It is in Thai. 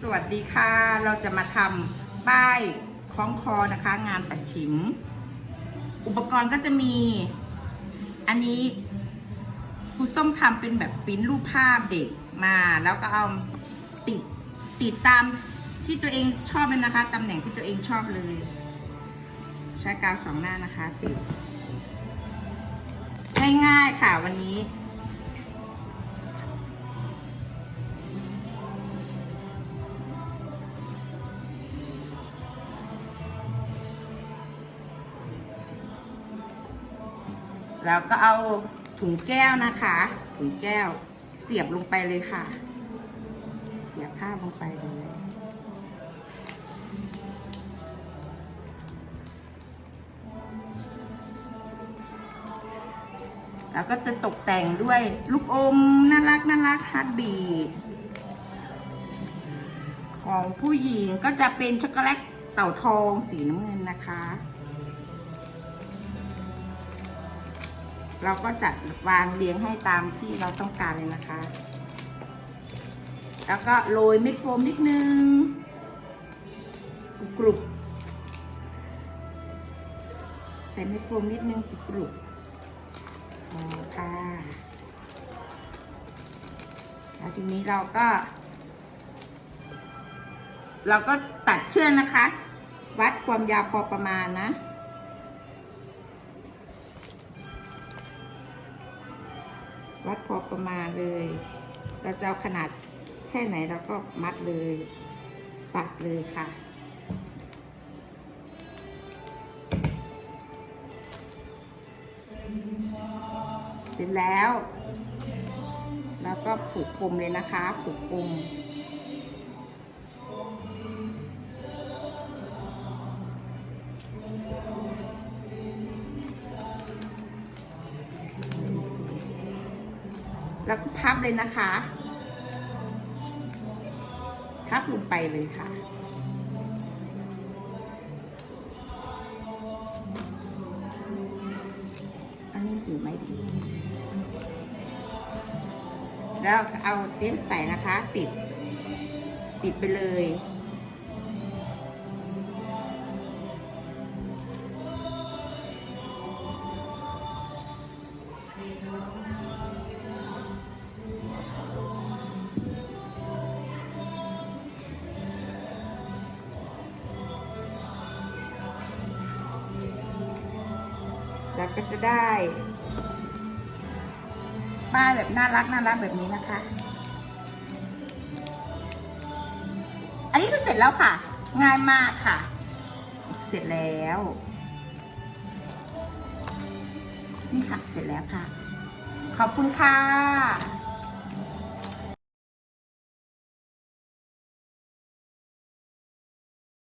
สวัสดีค่ะ เราจะมาทำป้ายคล้องคอนะคะ งานปัดฉิม อุปกรณ์ก็จะมี อันนี้ครูส้มทำเป็นแบบปิ้นรูปภาพเด็กมา แล้วก็เอาติดติดตามที่ตัวเองชอบเลยนะคะตำแหน่งที่ตัวเองชอบเลย ใช้กาวสองหน้านะคะ ติดง่ายๆค่ะวันนี้ แล้วก็เอาถุงแก้วนะคะ ถุงแก้วเสียบลงไปเลยค่ะ เสียบภาลงไปเลยแล้วก็จะตกแต่งด้วยลูกอมน่ารักน่ารักฮาร์ดบีดของผู้หญิงก็จะเป็นช็อกโกแลตเต่าทองสีน้ำเงินนะคะ เราก็จัดวางเรียงให้ตามที่เราต้องการเลยนะคะ แล้วก็โรยเม็ดโฟมนิดนึง กรุบใส่เม็ดโฟมนิดนึงกรุบๆอ๋อค่ะแล้วทีนี้เราก็ เราก็ตัดเชือกนะคะ วัดความยาวพอประมาณนะ วัดพอประมาณเลย เราจะเอาขนาดแค่ไหนเราก็มัดเลย ตัดเลยค่ะ เสร็จแล้ว แล้วก็ผูกปมเลยนะคะ ผูกปม แล้วก็พับเลยนะคะ พับลงไปเลยค่ะ อันนี้ถือไม่ดี แล้วเอาเต็นท์ใส่นะคะ ติด ติดไปเลย แล้วก็จะได้ป้ายแบบน่ารักน่ารักแบบนี้นะคะ อันนี้คือเสร็จแล้วค่ะ ง่ายมากค่ะ เสร็จแล้ว นี่ค่ะ เสร็จแล้วค่ะ ขอบคุณค่ะ